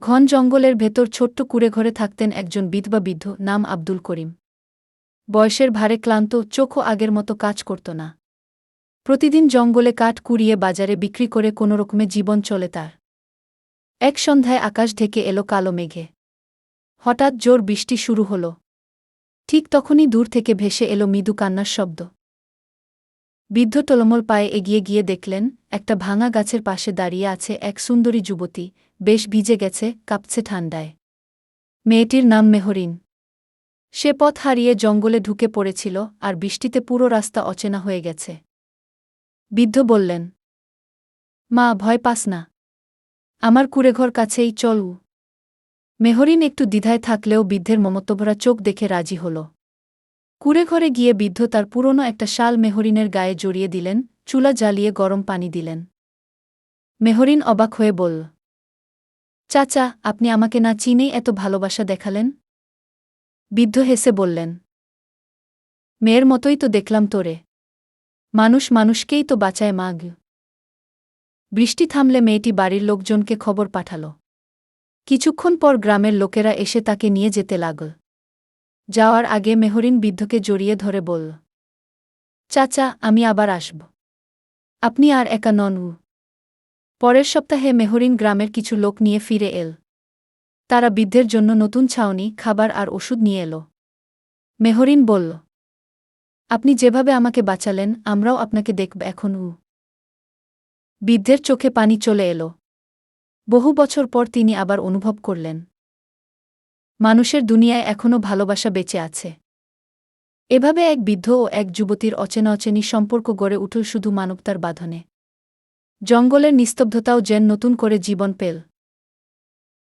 ঘন জঙ্গলের ভেতর ছোট্ট কুড়েঘরে থাকতেন একজন বিধবা বৃদ্ধ নাম আব্দুল করিম। বয়সের ভারে ক্লান্ত, চোখও আগের মতো কাজ করত না। প্রতিদিন জঙ্গলে কাঠ কুড়িয়ে বাজারে বিক্রি করে কোনোরকমে জীবন চলে তার। এক সন্ধ্যায় আকাশ ঢেকে এলো কালো মেঘে। হঠাৎ জোর বৃষ্টি শুরু হল। ঠিক তখনই দূর থেকে ভেসে এলো মৃদু কান্নার শব্দ। বৃদ্ধ টলমল পায়ে এগিয়ে গিয়ে দেখলেন, একটা ভাঙা গাছের পাশে দাঁড়িয়ে আছে এক সুন্দরী যুবতী, বেশ ভিজে গেছে, কাঁপছে ঠান্ডায় মেয়েটির নাম মেহরিন। সে পথ হারিয়ে জঙ্গলে ঢুকে পড়েছিল আর বৃষ্টিতে পুরো রাস্তা অচেনা হয়ে গেছে। বৃদ্ধ বললেন, মা, ভয় পাস না। আমার কুড়েঘর কাছেই চলু মেহরিন একটু দ্বিধায় থাকলেও বৃদ্ধের মমত্বভরা চোখ দেখে রাজি হল। কুড়েঘরে গিয়ে বৃদ্ধ তার পুরনো একটা শাল মেহরিনের গায়ে জড়িয়ে দিলেন, চুলা জ্বালিয়ে গরম পানি দিলেন। মেহরিন অবাক হয়ে বলল, চাচা, আপনি আমাকে না চিনেই এত ভালোবাসা দেখালেন? বৃদ্ধ হেসে বললেন, মেয়ের মতোই তো দেখলাম তোরে। মানুষ মানুষকেই তো বাঁচায় মাগ। বৃষ্টি থামলে মেয়েটি বাড়ির লোকজনকে খবর পাঠাল। কিছুক্ষণ পর গ্রামের লোকেরা এসে তাকে নিয়ে যেতে লাগল। যাওয়ার আগে মেহরিন বৃদ্ধকে জড়িয়ে ধরে বলল চাচা, আমি আবার আসব। আপনি আর একা নন উ। পরের সপ্তাহে মেহরিন গ্রামের কিছু লোক নিয়ে ফিরে এল। তারা বৃদ্ধের জন্য নতুন ছাউনি, খাবার আর ওষুধ নিয়ে এলো। মেহরিন বলল আপনি যেভাবে আমাকে বাঁচালেন, আমরাও আপনাকে দেখব এখন উ। বৃদ্ধের চোখে পানি চলে এলো। বহু বছর পর তিনি আবার অনুভব করলেন। মানুষের দুনিয়ায় এখনও ভালোবাসা বেঁচে আছে। এভাবে এক বৃদ্ধ ও এক যুবতীর অচেনা অচেনি সম্পর্ক গড়ে উঠল শুধু মানবতার বাঁধনে। জঙ্গলের নিস্তব্ধতাও যেন নতুন করে জীবন পেল।